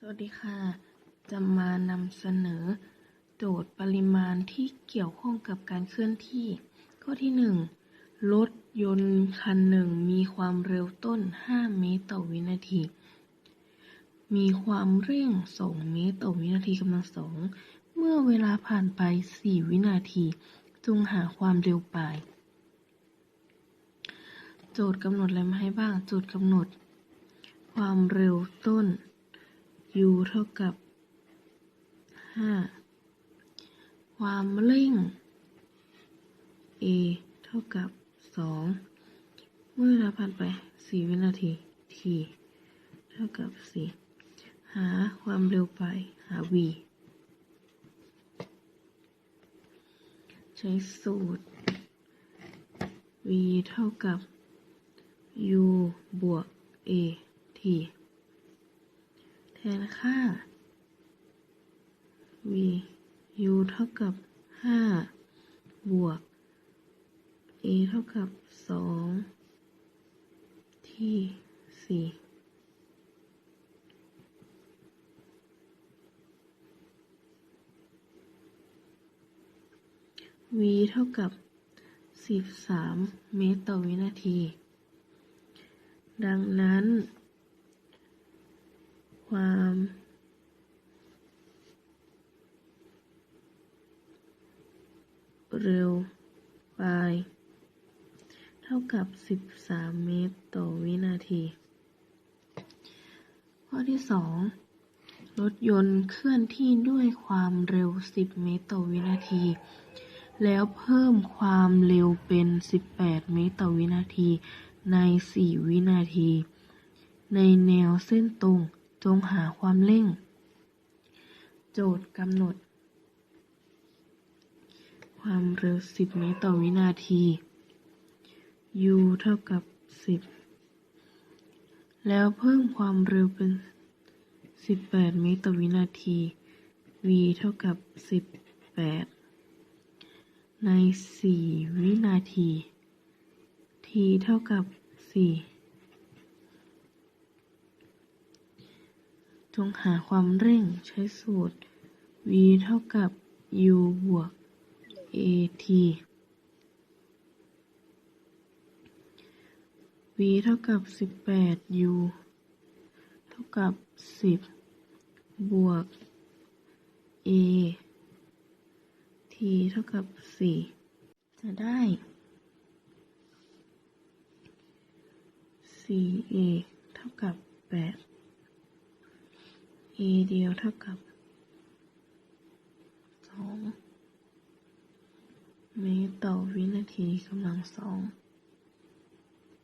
สวัสดีค่ะ จะมานำเสนอ โจทย์ปริมาณที่เกี่ยวข้องกับการเคลื่อนที่ ข้อที่ 1 รถยนต์คันหนึ่งมีความเร็วต้น 5 เมตรต่อวินาที มีความเร่ง 2 เมตรต่อวินาทีกำลังสอง เมื่อเวลาผ่านไป 4 วินาที จงหาความเร็วปลายโจทย์กำหนดอะไรมาให้บ้าง โจทย์กำหนด ความเร็วต้น u เท่ากับ 5 ความเร่ง a เท่ากับ 2 เมื่อเวลาผ่านไป 4 วินาที t เท่ากับ 4 หาความเร็วไป หา v ใช้สูตร v เท่ากับ u บวก a t แทนค่า v u เท่ากับ 5 บวก a เท่ากับ 2 ที่4 v เท่ากับ 13 เมตรต่อวินาที ดังนั้น ความ เร็วไป เท่ากับ 13 เมตรต่อวินาที ข้อที่ 2 รถยนต์เคลื่อนที่ด้วยความเร็ว 10 เมตรต่อวินาที แล้วเพิ่มความเร็วเป็น 18 เมตรต่อวินาทีใน 4 วินาที ในแนวเส้นตรง จงหาความเร่ง โจทย์กำหนด ความเร็ว 10 เมตรต่อวินาที u เท่ากับ 10 แล้วเพิ่มความเร็วเป็น 18 เมตรต่อวินาที v เท่ากับ 18 ใน 4 วินาที t เท่ากับ 4 จงหาความเร่งใช้สูตร v เท่ากับ u บวก at v เท่ากับ 18 u เท่ากับ 10 บวก a t เท่ากับ 4 จะได้ 4a เท่ากับ 8 e เดียวเท่ากับ2เมตรต่อวินาทีกำลังสอง